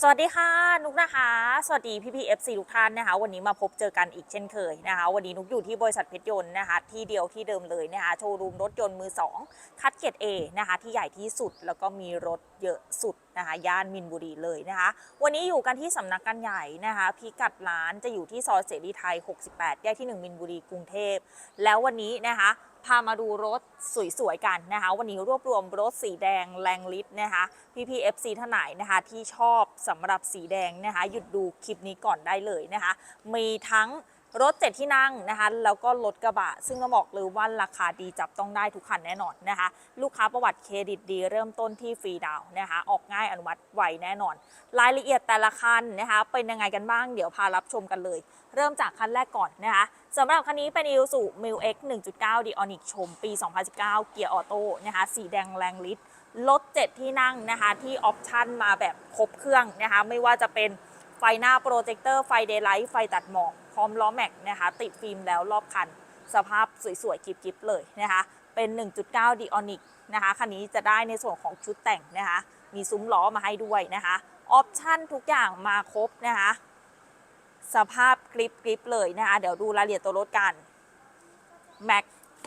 สวัสดีค่ะนุกนะคะ สวัสดีพี่พีเอฟซีทุกท่านนะคะ วันนี้มาพบเจอกันอีกเช่นเคยนะคะ วันนี้นุกอยู่ที่บริษัทเพชรยนต์นะคะ ที่เดียวที่เดิมเลยนะคะโชว์รูมรถยนต์มือ 2 คัดเกรด A นะคะ ที่ใหญ่ที่สุดแล้วก็มีรถเยอะสุดนะคะย่านมินบุรีเลยนะคะ วันนี้อยู่กันที่สำนักงานใหญ่นะคะพิกัดร้านจะอยู่ที่ซอยเสรีไทย 68 แยกที่ 1 มินบุรีกรุงเทพแล้ววันนี้นะคะ พามาดูรถสวยๆกันนะคะ วันนี้รวบรวมรถสีแดงแรงลิตรนะคะพี่พี FC ท่านไหนนะคะที่ชอบสำหรับสีแดงนะคะ หยุดดูคลิปนี้ก่อนได้เลยนะคะ มีทั้ง รถเจ็ดที่นั่งนะคะ แล้วก็รถกระบะ ซึ่งก็บอกเลยว่าราคาดีจับต้องได้ทุกคันแน่นอนนะคะ ลูกค้าประวัติเครดิตดี เริ่มต้นที่ฟรีดาวนะคะ ออกง่ายอนุมัติไวแน่นอน รายละเอียดแต่ละคันนะคะ เป็นยังไงกันบ้าง เดี๋ยวพารับชมกันเลย เริ่มจากคันแรกก่อนนะคะสำหรับคันนี้เป็น Isuzu m i l X 1.9 d i o n i c ชม ปี 2019 เกียร์ออโต้นะคะ สีแดงแรงลิตรรถ7 ที่นั่งนะคะ ที่ออปชั่นมาแบบครบเครื่องนะคะ ไม่ว่าจะเป็นไฟหน้าโปรเจคเตอร์ ไฟเดย์ไลท์ ไฟตัดหมอก ร้อมล้อแม็กนะคะ ติดฟิล์มแล้วรอบคัน สภาพสวยๆกิบๆเลยนะคะ เป็น 1.9 d i o n i c นะคะคันนี้จะได้ในส่วนของชุดแต่งนะคะ มีซุ้มล้อมาให้ด้วยนะคะออปชั่นทุกอย่างมาครบนะคะ สภาพกริปกริปเลยนะคะ เดี๋ยวดูรายละเอียดตัวรถกันแม็ก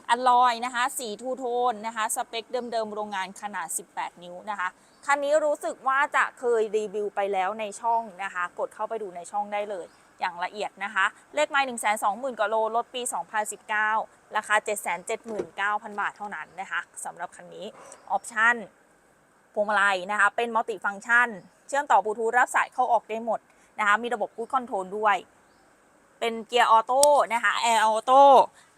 อลลอยนะคะสีทูโทนนะคะสเปคเดิมๆโรงงานขนาด 18 นิ้วนะคะคันนี้รู้สึกว่าจะเคยรีวิวไปแล้วในช่องนะคะ กดเข้าไปดูในช่องได้เลย อย่างละเอียดนะคะ เลขไมล์1 2 0 0 0 0กว่าโลรถปี 2019 ราคา 779,000 บาทเท่านั้นนะคะสำหรับคันนี้ออปชั่นพวงมาลัยนะคะเป็นมัลติฟัง c t ชัน เชื่อมต่อบลูทูธรับสายเข้าออกได้หมดนะคะมีระบบ Cruise Control ด้วย เป็นเกียร์ออโต้นะคะแอร์ออโต้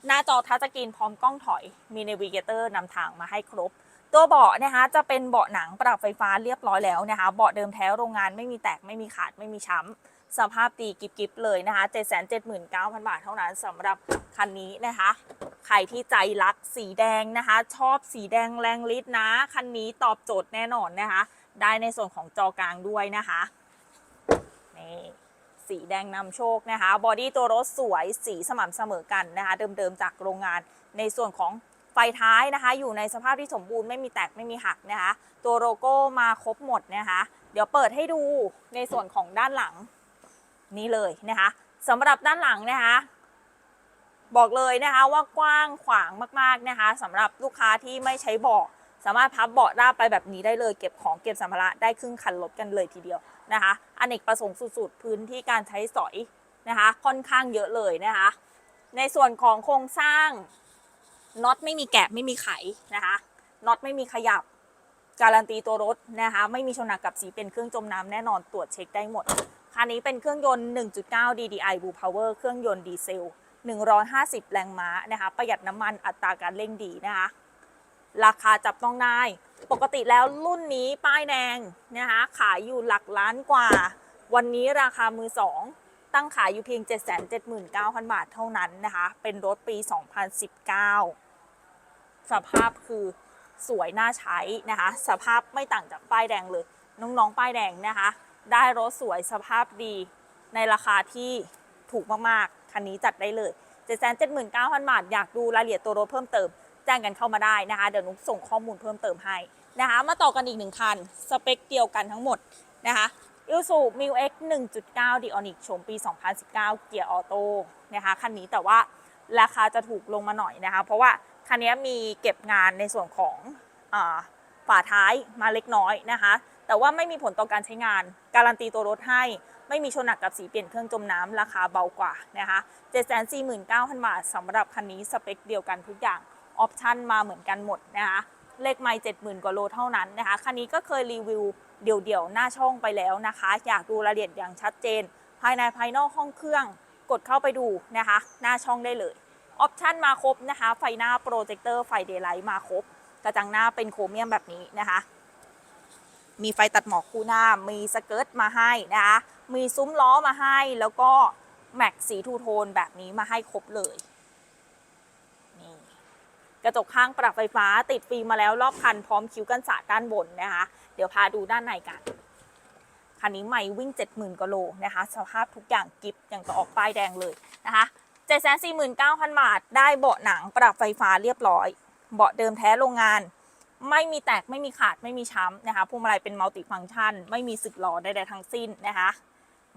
หน้าจอทัชสกรีนพร้อมกล้องถอยมีเนวิเกเตอร์นำทางมาให้ครบ ตัวเบาะนะคะจะเป็นเบาะหนังปรับไฟฟ้าเรียบร้อยแล้วนะคะเบาะเดิมแท้โรงงานไม่มีแตกไม่มีขาดไม่มีช้ำ สภาพดีกิบๆเลยนะคะ 779,000 บาทเท่านั้นสำหรับคันนี้นะคะ ใครที่ใจรักสีแดงนะคะ ชอบสีแดงแรงฤทธิ์นะ คันนี้ตอบโจทย์แน่นอนนะคะ ได้ในส่วนของจอกลางด้วยนะคะนี่สีแดงนำโชคนะคะ บอดี้ตัวรถสวยสีสม่ำเสมอกันนะคะ เดิมๆจากโรงงานในส่วนของไฟท้ายนะคะ อยู่ในสภาพที่สมบูรณ์ไม่มีแตกไม่มีหักนะคะ ตัวโลโก้มาครบหมดนะคะ เดี๋ยวเปิดให้ดูในส่วนของด้านหลัง นี่เลยนะคะสำหรับด้านหลังนะคะ บอกเลยนะคะว่ากว้างขวางมากๆนะคะสำหรับลูกค้าที่ไม่ใช้เบาะสามารถพับเบาะราบไปแบบนี้ได้เลย เก็บของเก็บสัมภาระได้ครึ่งคันรถกันเลยทีเดียวนะคะอเนกประสงค์สุดๆ พื้นที่การใช้สอยนะคะ ค่อนข้างเยอะเลยนะคะ ในส่วนของโครงสร้างน็อตไม่มีแกะไม่มีไขนะคะน็อตไม่มีขยับ การันตีตัวรถนะคะ ไม่มีชนหนักกับสีเป็นเครื่องจมน้ำแน่นอนตรวจเช็คได้หมด คันนี้เป็นเครื่องยนต์ 1.9 DDI Blue Power เครื่องยนต์ดีเซล 150 แรงม้านะคะ ประหยัดน้ำมันอัตราการเร่งดีนะคะ ราคาจับต้องได้ ปกติแล้วรุ่นนี้ป้ายแดงนะคะขายอยู่หลักล้านกว่า วันนี้ราคามือสองตั้งขายอยู่เพียง 779,000 บาทเท่านั้นนะคะ เป็นรถปี 2019 สภาพคือสวยน่าใช้นะคะ สภาพไม่ต่างจากป้ายแดงเลย น้องๆ ป้ายแดงนะคะ ได้รถสวยสภาพดี ในราคาที่ถูกมากๆ คันนี้จัดได้เลย779,000 บาท อยากดูรายละเอียดตัวรถเพิ่มเติม แจ้งกันเข้ามาได้นะคะ เดี๋ยวนุกส่งข้อมูลเพิ่มเติมให้นะคะ มาต่อกันอีกหนึ่งคัน สเปคเดียวกันทั้งหมดนะคะอิลซูมิวเอ็ก1.9 d i o n i c ชมปี 2019 เกียร์ออโต้นะคะคันนี้แต่ว่าราคาจะถูกลงมาหน่อยนะคะ เพราะว่าคันนี้มีเก็บงานในส่วนของ ฝาท้ายมาเล็กน้อยนะคะ แต่ว่าไม่มีผลต่อการใช้งาน การันตีตัวรถให้ ไม่มีชนหนักกับสีเปลี่ยนเครื่องจมน้ำราคาเบากว่านะคะ749,000 บาทสำหรับคันนี้สเปคเดียวกันทุกอย่างออปชั่นมาเหมือนกันหมดนะคะเลขไม่70,000กว่าโลเท่านั้นนะคะคันนี้ก็เคยรีวิวเดี่ยวๆหน้าช่องไปแล้วนะคะ อยากดูรายละเอียดอย่างชัดเจน ภายในภายนอกห้องเครื่องกดเข้าไปดูนะคะ หน้าช่องได้เลยออปชั่นมาครบนะคะ ไฟหน้าโปรเจคเตอร์ไฟเดย์ไลท์มาครบ กระจังหน้าเป็นโครเมียมแบบนี้นะคะ มีไฟตัดหมอกคู่หน้า มีสเกิร์ตมาให้นะคะ มีซุ้มล้อมาให้แล้วก็แม็กสีทูโทนแบบนี้มาให้ครบเลยนี่กระจกข้างปรับไฟฟ้าติดฟิล์มมาแล้วรอบคันพร้อมคิ้วกันสาดด้านบนนะคะ เดี๋ยวพาดูด้านในกันคันนี้ใหม่วิ่ง 70,000กว่าโลนะคะ สภาพทุกอย่างกิฟอย่างกับออกป้ายแดงเลยนะคะ749,000 บาท ได้เบาะหนังปรับไฟฟ้าเรียบร้อย เบาะเดิมแท้โรงงาน ไม่มีแตกไม่มีขาดไม่มีช้ำนะคะพวงมาลัยเป็นมัลติฟังก์ชัน ไม่มีสึกหลอใดๆทั้งสิ้นนะคะ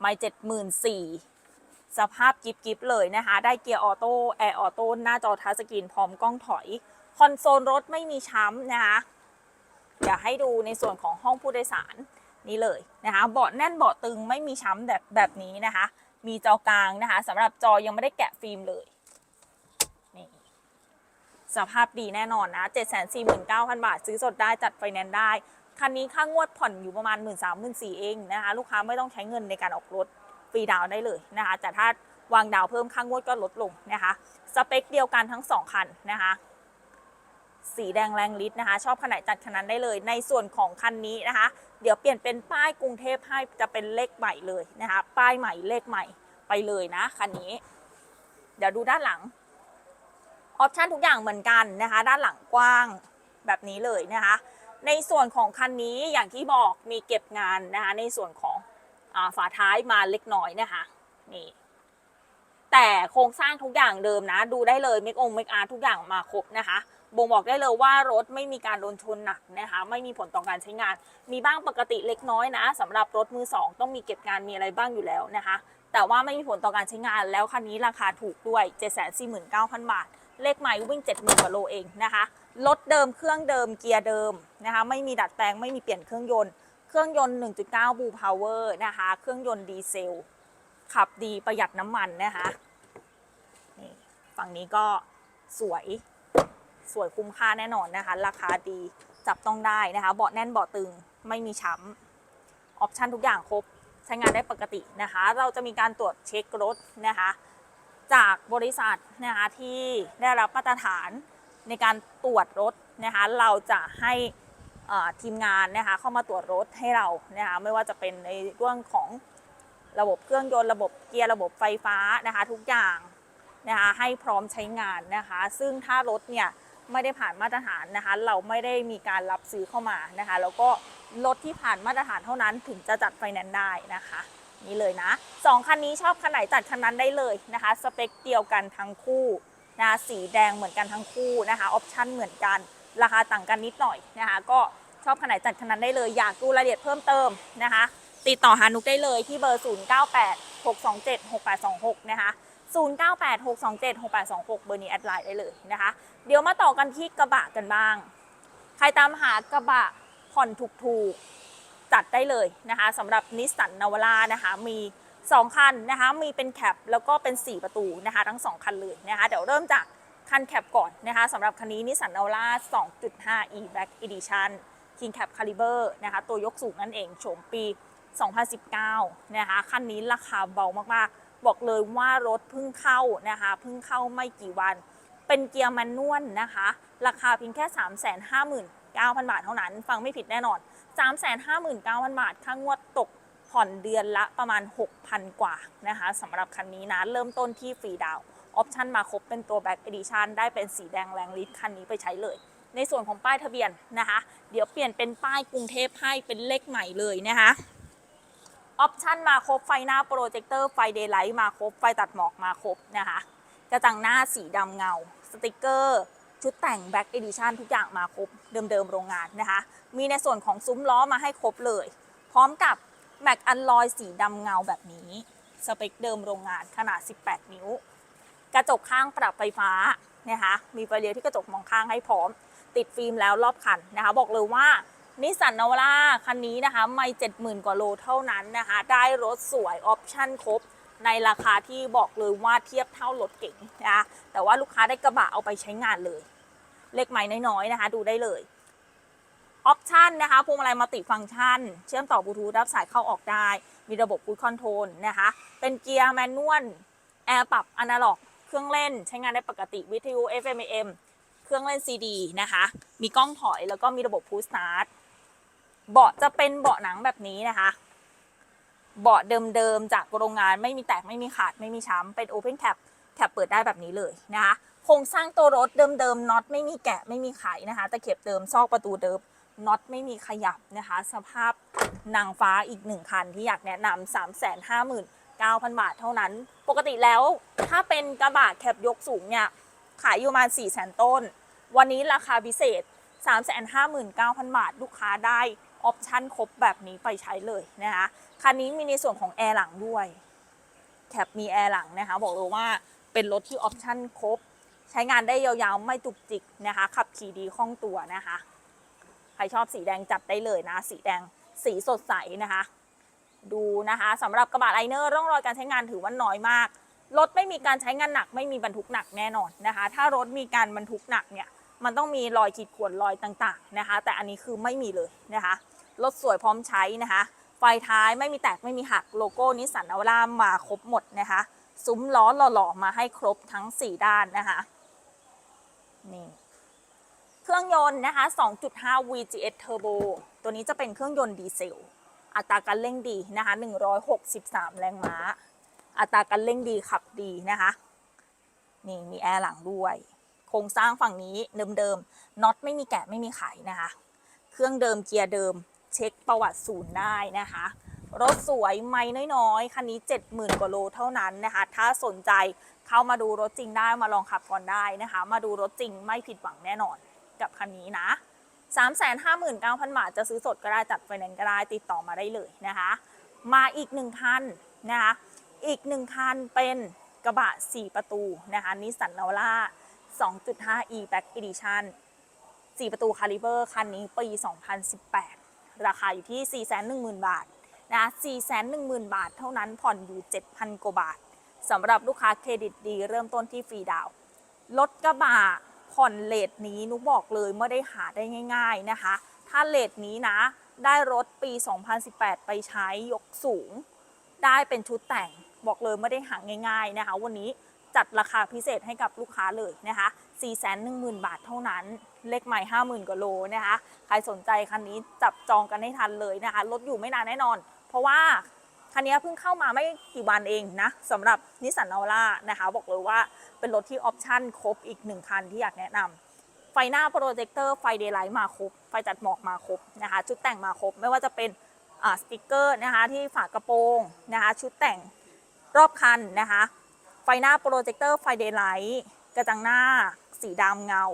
ไม่เจ็ดหมื่นสี่สภาพกิฟกิฟเลยนะคะ ได้เกียร์ออโต้แอร์ออโต้หน้าจอทัชสกรีนพร้อมกล้องถอย คอนโซลรถไม่มีช้ำนะคะอยากให้ดูในส่วนของห้องผู้โดยสารนี่เลยนะคะเบาะแน่นเบาะตึงไม่มีช้ำแบบแบบนี้นะคะ มีจอกลางนะคะสำหรับจอยังไม่ได้แกะฟิล์มเลย สภาพดีแน่นอนนะ 749,000 บาท ซื้อสดได้จัดไฟแนนซ์ได้ คันนี้ค่างวดผ่อนอยู่ประมาณ 1 3 0 0 0 0เองนะคะ ลูกค้าไม่ต้องใช้เงินในการออกรถฟรีดาวน์ได้เลยนะคะ แต่ถ้าวางดาวน์เพิ่มค่างวดก็ลดลงนะคะ สเปคเดียวกันทั้ง 2 คันนะคะสีแดงแรงฤทธิ์นะคะ ชอบขนาดจัดคันนั้นได้เลย ในส่วนของคันนี้นะคะ เดี๋ยวเปลี่ยนเป็นป้ายกรุงเทพให้จะเป็นเลขใหม่เลยนะคะ ป้ายใหม่เลขใหม่ไปเลยนะคันนี้ เดี๋ยวดูด้านหลัง ออปชันทุกอย่างเหมือนกันนะคะ ด้านหลังกว้างแบบนี้เลยนะคะ ในส่วนของคันนี้อย่างที่บอกมีเก็บงานนะคะ ในส่วนของอฝาท้ายมาเล็กน้อยนะคะนี่แต่โครงสร้างทุกอย่างเดิมนะ ดูได้เลยเมกองเมกอาร์ทุกอย่างมาครบนะคะบ่งบอกได้เลยว่ารถไม่มีการโดนชนหนักนะคะ ไม่มีผลต่อการใช้งาน มีบ้างปกติเล็กน้อยนะสำหรับรถมือสองต้องมีเก็บงานมีอะไรบ้างอยู่แล้วนะคะ แต่ว่าไม่มีผลต่อการใช้งานแล้วคันนี้ราคาถูกด้วย 749,000 บาท เลขใหม่วิ่ง 70,000กว่าโลเองนะคะรถเดิมเครื่องเดิมเกียร์เดิมนะคะไม่มีดัดแปลงไม่มีเปลี่ยนเครื่องยนต์ เครื่องยนต์ 1.9 บูพาวเวอร์นะคะเครื่องยนต์ดีเซล ขับดีประหยัดน้ำมันนะคะนี่ฝั่งนี้ก็สวยสวยคุ้มค่าแน่นอนนะคะ ราคาดีจับต้องได้นะคะ เบาะแน่นเบาะตึงไม่มีช้ำออปชันทุกอย่างครบใช้งานได้ปกตินะคะ เราจะมีการตรวจเช็ครถนะคะ จากบริษัทนะคะที่ได้รับมาตรฐานในการตรวจรถนะคะเราจะให้ทีมงานนะคะเข้ามาตรวจรถให้เรานะคะไม่ว่าจะเป็นในเรื่องของระบบเครื่องยนต์ระบบเกียร์ระบบไฟฟ้านะคะทุกอย่างนะคะให้พร้อมใช้งานนะคะ ซึ่งถ้ารถเนี่ยไม่ได้ผ่านมาตรฐานนะคะเราไม่ได้มีการรับซื้อเข้ามานะคะแล้วก็รถที่ผ่านมาตรฐานเท่านั้นถึงจะจัดไฟแนนซ์ได้นะคะ นี่เลยนะสองคันนี้ชอบคันไหนจัดคันนั้นได้เลยนะคะ สเปคเดียวกันทั้งคู่นะสีแดงเหมือนกันทั้งคู่นะคะออปชั่นเหมือนกัน ราคาต่างกันนิดหน่อยนะคะ ก็ชอบคันไหนจัดคันนั้นได้เลยอยากดูรายละเอียดเพิ่มเติมนะคะ ติดต่อหานุกได้เลยที่เบอร์ 098 627 6826 นะคะ098 627 6826 เบอร์นี้แอดไลน์ได้เลยนะคะ เดี๋ยวมาต่อกันที่กระบะกันบ้าง ใครตามหากระบะผ่อนถูกๆ จัดได้เลยนะคะสำหรับนิสสันนาวาร่านะคะมี2คันนะคะมีเป็นแคปแล้วก็เป็น 4 ประตูนะคะทั้ง 2 คันเลยนะคะเดี๋ยวเริ่มจากคันแคปก่อนนะคะสำหรับคันนี้นิสสันนาวาร่า2.5 e Black Edition King Cap Caliber นะคะตัวยกสูงนั่นเองโฉมปี 2019 นะคะคันนี้ราคาเบามากๆ บอกเลยว่ารถเพิ่งเข้านะคะเพิ่งเข้าไม่กี่วัน เป็นเกียร์แมนนวลนะคะ ราคาเพียงแค่ 359,000 บาทเท่านั้น ฟังไม่ผิดแน่นอน 359,000 บาท ค่างวดตกผ่อนเดือนละประมาณ 6,000 กว่านะคะสำหรับคันนี้นะ เริ่มต้นที่ฟรีดาวออปชันมาครบเป็นตัว Black Edition ได้เป็นสีแดงแรงฤทธิ์คันนี้ไปใช้เลย ในส่วนของป้ายทะเบียนนะคะ เดี๋ยวเปลี่ยนเป็นป้ายกรุงเทพให้เป็นเลขใหม่เลยนะคะออปชันมาครบไฟหน้าโปรเจคเตอร์ไฟเดย์ไลท์มาครบไฟตัดหมอกมาครบนะคะกระจังหน้าสีดำเงา สติกเกอร์ ชุดแต่งแบ็กเอดิชันทุกอย่างมาครบเดิมๆโรงงานนะคะ มีในส่วนของซุ้มล้อมาให้ครบเลย พร้อมกับแม็กอันลอยสีดำเงาแบบนี้ สเปคเดิมโรงงานขนาด 18 นิ้ว กระจกข้างปรับไฟฟ้านะคะมีไฟเลี้ยวที่กระจกมองข้างให้พร้อม ติดฟิล์มแล้วรอบคันนะคะ บอกเลยว่านิสสันนาวาร่าคันนี้นะคะไม่70,000 กว่าโลเท่านั้นนะคะ ได้รถสวยออปชั่นครบ ในราคาที่บอกเลยว่าเทียบเท่ารถเก๋งนะคะแต่ว่าลูกค้าได้กระบะเอาไปใช้งานเลย เล็กไม้น้อยๆนะคะ ดูได้เลยออปชันนะคะพวงมาลัยมัลติฟังก์ชัน เชื่อมต่อบลูทูธรับสายเข้าออกได้ มีระบบคูดคอนโทรลนะคะ เป็นเกียร์แมนนวลแอร์ปรับอนาล็อก เครื่องเล่นใช้งานได้ปกติวิทยุ FM AM เครื่องเล่น CD นะคะ มีกล้องถอยแล้วก็มีระบบพูสตาร์ทเบาะจะเป็นเบาะหนังแบบนี้นะคะ เบาะเดิมๆจากโรงงานไม่มีแตกไม่มีขาดไม่มีช้ำเป็น Open Cap แคปเปิดได้แบบนี้เลยนะคะโครงสร้างตัวรถเดิมๆน็อตไม่มีแกะไม่มีไขนะคะตะเข็บเดิมซอกประตูเดิมน็อตไม่มีขยับนะคะ สภาพนางฟ้าอีกหนึ่งคันที่อยากแนะนำ3 5 9 0 0 0 บาทเท่านั้น ปกติแล้วถ้าเป็นกระบะแคปยกสูงเนี่ย ขายอยู่ประมาณ4 0 0 0 0 ต้น วันนี้ราคาพิเศษ 359,000 บาท ลูกค้าได้ออปชั่นครบแบบนี้ไปใช้เลยนะคะคันนี้มีในส่วนของแอร์หลังด้วยแคปมีแอร์หลังนะคะบอกเลยว่าเป็นรถที่ออปชั่นครบ ใช้งานได้ยาวๆ ไม่จุกจิกนะคะ ขับขี่ดีคล่องตัวนะคะ ใครชอบสีแดงจัดได้เลยนะ สีแดงสีสดใสนะคะ ดูนะคะสำหรับกระบะไลเนอร์ร่องรอยการใช้งานถือว่าน้อยมากรถไม่มีการใช้งานหนัก ไม่มีบรรทุกหนักแน่นอนนะคะ ถ้ารถมีการบรรทุกหนักเนี่ย มันต้องมีรอยขีดข่วนรอยต่างๆนะคะ แต่อันนี้คือไม่มีเลยนะคะรถสวยพร้อมใช้นะคะ ไฟท้ายไม่มีแตกไม่มีหักโลโก้นิสสันนาวรามาครบหมดนะคะ ซุ้มล้อหล่อๆมาให้ครบทั้ง 4 ด้านนะคะนี่เครื่องยนต์นะคะ 2.5 VGS Turbo ตัวนี้จะเป็นเครื่องยนต์ดีเซล อัตราการเร่งดีนะคะ 163 แรงม้า อัตราการเร่งดีขับดีนะคะ นี่มีแอร์หลังด้วย โครงสร้างฝั่งนี้เดิมๆน็อตไม่มีแกะไม่มีไขนะคะ เครื่องเดิมเกียร์เดิม เช็คประวัติศูนย์ได้นะคะ รถสวยไม่น้อยๆคันนี้ 70,000 กว่าโลเท่านั้นนะคะ ถ้าสนใจเข้ามาดูรถจริงได้มาลองขับก่อนได้นะคะ มาดูรถจริงไม่ผิดหวังแน่นอนกับคันนี้นะ 359,000 บาทจะซื้อสดก็ได้จัดไฟแนนซ์ก็ได้ติดต่อมาได้เลยนะคะ มาอีกหนึ่งคันนะคะอีกหนึ่งคันเป็นกระบะ 4 ประตูนะคะนิสสันนาวล่า 2.5 e back edition 4 ประตูคาลิเบอร์คันนี้ปี 2018 ราคาอยู่ที่ 410,000 บาทนะ410,000 บาทเท่านั้นผ่อนอยู่ 7,000 กว่าบาทสำหรับลูกค้าเครดิตดี เริ่มต้นที่ฟรีดาวรถกระบะผ่อนเลทนี้นุกบอกเลยไม่ได้หาได้ง่าย ๆนะคะ ถ้าเลทนี้นะ ได้รถปี 2018 ไปใช้ยกสูง ได้เป็นชุดแต่งบอกเลยไม่ได้หาง่าย ๆนะคะ วันนี้ จัดราคาพิเศษให้กับลูกค้าเลยนะคะ 410,000 บาทเท่านั้น เลขใหม่ 50,000กว่าโลนะคะ ใครสนใจคันนี้จับจองกันให้ทันเลยนะคะรถอยู่ไม่นานแน่นอน เพราะว่าคันนี้เพิ่งเข้ามาไม่กี่วันเองนะสำหรับนิสสันนาวล่านะคะ บอกเลยว่าเป็นรถที่ออปชั่นครบอีกหนึ่งคันที่อยากแนะนำไฟหน้าโปรเจคเตอร์ไฟเดย์ไลท์มาครบ ไฟจัดหมอกมาครบนะคะ ชุดแต่งมาครบ ไม่ว่าจะเป็นสติกเกอร์นะคะที่ฝากระโปรงนะคะ ชุดแต่งรอบคันนะคะ ไฟหน้าโปรเจคเตอร์ไฟเดย์ไลท์กระจังหน้า สีดำเงา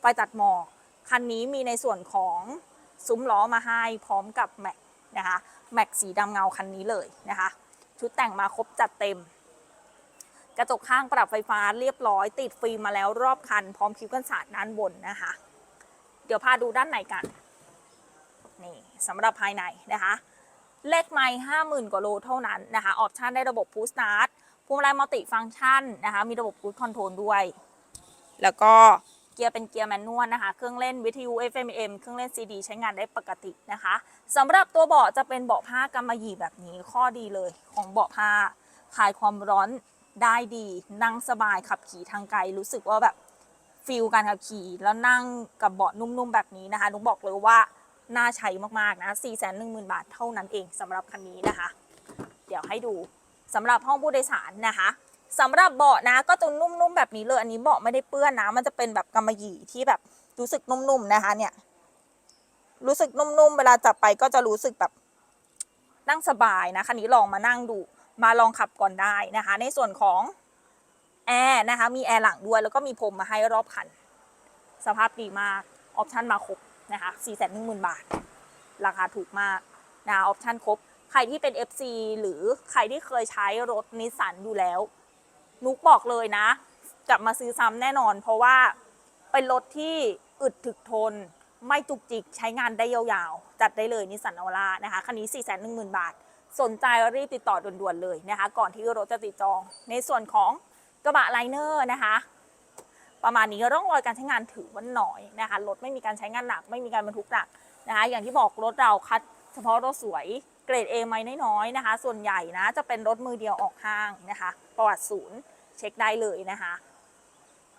ไฟจัดหมอก คันนี้มีในส่วนของซุ้มล้อมาให้พร้อมกับแม็กนะคะแม็กสีดำเงาคันนี้เลยนะคะ ชุดแต่งมาครบจัดเต็ม กระจกข้างปรับไฟฟ้าเรียบร้อย ติดฟิล์มมาแล้วรอบคัน พร้อมคิ้วกันสาดด้านบนนะคะ เดี๋ยวพาดูด้านในกันนี่สำหรับภายในนะคะ เลขไม่ห้าหมื่นกว่าโลเท่านั้นนะคะ ออปชันได้ระบบพูสตาร์ท พวงมาลัยมัลติฟังก์ชันนะคะ มีระบบพูสคอนโทรลด้วย แล้วก็เกียร์เป็นเกียร์แมนนวลนะคะ เครื่องเล่นวิทยุ FM AM เครื่องเล่น CD ใช้งานได้ปกตินะคะสำหรับตัวเบาะจะเป็นเบาะผ้ากำมะหยี่แบบนี้ข้อดีเลยของเบาะผ้าคลายความร้อนได้ดี นั่งสบายขับขี่ทางไกลรู้สึกว่าแบบฟิลการขับขี่แล้วนั่งกับเบาะนุ่มๆแบบนี้นะคะนุกบอกเลยว่าน่าใช้มากๆนะ 4 1 0 0 0 0 บาทเท่านั้นเองสำหรับคันนี้นะคะ เดี๋ยวให้ดู สำหรับห้องผู้โดยสารนะคะสำหรับเบาะนะก็จะนุ่มๆแบบนี้เลยอันนี้เบาะไม่ได้เปื้อนนะ มันจะเป็นแบบกำมะหยี่ที่แบบรู้สึกนุ่มๆนะคะ เนี่ย รู้สึกนุ่มๆเวลาจับไปก็จะรู้สึกแบบนั่งสบายนะคันนี้ลองมานั่งดูมาลองขับก่อนได้นะคะ ในส่วนของแอร์นะคะ มีแอร์หลังด้วยแล้วก็มีพรมมาให้รอบคัน สภาพดีมากออปชันมาครบนะคะ4 1 0 0 0 0 บาท ราคาถูกมากนะออปชันครบ ใครที่เป็น FC หรือใครที่เคยใช้รถนิสสันอยู่แล้ว นุกบอกเลยนะ กลับมาซื้อซ้ำแน่นอน เพราะว่าเป็นรถที่อึดถึกทน ไม่จุกจิกใช้งานได้ยาวๆ จัดได้เลยนิสสันอ u ร่านะคะคันนี้ 4 1 0 0 0 0 บาท สนใจรีบติดต่อด่วนๆเลยนะคะ ก่อนที่รถจะติดจอง ในส่วนของกระบะไลเนอร์นะคะประมาณนี้ร่องรอยการใช้งานถือว่าน้อยนะคะรถไม่มีการใช้งานหนัก ไม่มีการบรรทุกหนักนะคะอย่างที่บอกรถเราคัดเฉพาะรถสวย เกรด A ไม่น้อยๆนะคะ ส่วนใหญ่นะจะเป็นรถมือเดียวออกห้างนะคะ ประวัติศูนย์เช็คได้เลยนะคะ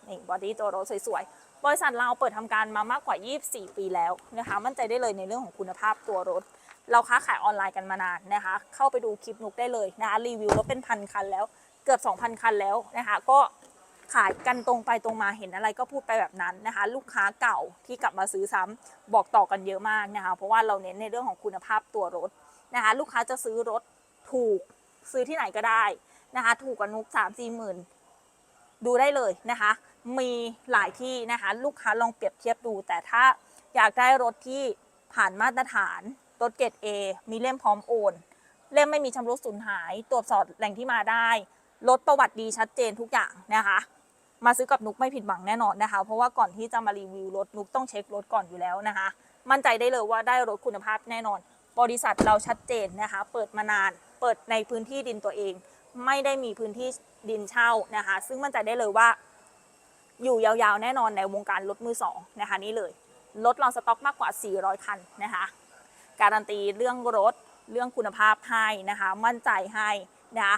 นี่บอดี้ตัวรถสวยๆ บริษัทเราเปิดทำการมามากกว่า 24 ปีแล้วนะคะ มั่นใจได้เลยในเรื่องของคุณภาพตัวรถ เราค้าขายออนไลน์กันมานานนะคะ เข้าไปดูคลิปนุกได้เลยนะคะรีวิวรถเป็นพันคันแล้ว เกือบ 2,000 คันแล้วนะคะ ก็ขายกันตรงไปตรงมาเห็นอะไรก็พูดไปแบบนั้นนะคะ ลูกค้าเก่าที่กลับมาซื้อซ้ำบอกต่อกันเยอะมากนะคะ เพราะว่าเราเน้นในเรื่องของคุณภาพตัวรถ นะคะ ลูกค้าจะซื้อรถถูกซื้อที่ไหนก็ได้นะคะ ถูกกว่านุก3 4หมื่นดูได้เลยนะคะ มีหลายที่นะคะ ลูกค้าลองเปรียบเทียบดู แต่ถ้าอยากได้รถที่ผ่านมาตรฐานรถเกรด A มีเล่มพร้อมโอน เล่มไม่มีชำรุดสูญหาย ตรวจสอบแหล่งที่มาได้รถประวัติดีชัดเจนทุกอย่างนะคะ มาซื้อกับนุกไม่ผิดหวังแน่นอนนะคะ เพราะว่าก่อนที่จะมารีวิวรถนุกต้องเช็ครถก่อนอยู่แล้วนะคะ มั่นใจได้เลยว่าได้รถคุณภาพแน่นอน บริษัทเราชัดเจนนะคะ เปิดมานาน เปิดในพื้นที่ดินตัวเอง ไม่ได้มีพื้นที่ดินเช่านะคะ ซึ่งมั่นใจได้เลยว่า อยู่ยาวๆ แน่นอนในวงการรถมือสองนะคะนี่เลยรถเราสต็อกมากกว่า 400 คันนะคะ การันตีเรื่องรถเรื่องคุณภาพให้นะคะ มั่นใจให้นะคะ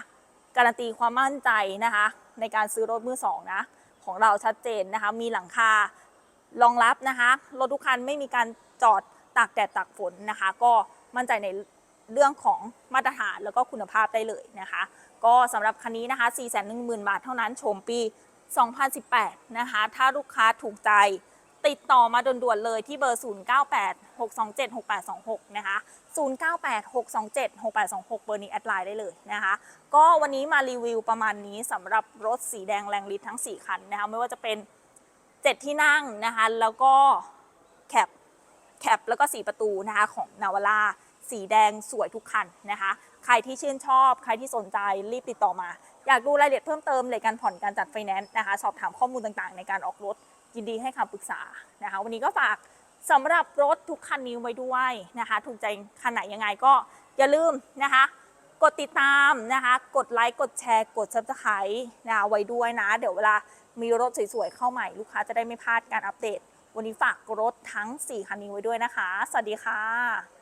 การันตีความมั่นใจนะคะ ในการซื้อรถมือสองนะของเราชัดเจนนะคะ มีหลังคารองรับนะคะ รถทุกคันไม่มีการจอดตากแดดตากฝนนะคะ ก็ มั่นใจในเรื่องของมาตรฐานแล้วก็คุณภาพได้เลยนะคะ ก็สำหรับคันนี้นะคะ 4 1 0 0 0 0 บาทเท่านั้นชมปี 2018 นะคะ ถ้าลูกค้าถูกใจติดต่อมาด่วนๆเลยที่เบอร์ 0986276826 นะคะ 0986276826 เบอร์นี้แอดไลน์ได้เลยนะคะ ก็วันนี้มารีวิวประมาณนี้สำหรับรถสีแดงแรงฤทธิ์ทั้ง 4 คันนะคะ ไม่ว่าจะเป็น 7 ที่นั่งนะคะ แล้วก็ แคปแล้วก็สีประตูนะคะของนาวาร่าสีแดงสวยทุกคันนะคะ ใครที่ชื่นชอบ ใครที่สนใจรีบติดต่อมา อยากดูรายละเอียดเพิ่มเติมเลยการผ่อนการจัดไฟแนนซ์นะคะ สอบถามข้อมูลต่างๆ ในการออกรถยินดีให้คำปรึกษานะคะ วันนี้ก็ฝากสำหรับรถทุกคันนี้ไว้ด้วยนะคะ ถูกใจคันไหนยังไงก็อย่าลืมนะคะ กดติดตามนะคะ กดไลค์กดแชร์ กด subscribe นะคะไว้ด้วยนะ เดี๋ยวเวลามีรถสวยๆเข้าใหม่ลูกค้าจะได้ไม่พลาดการอัปเดต วันนี้ฝากรถทั้ง 4 คันนี้ไว้ด้วยนะคะ สวัสดีค่ะ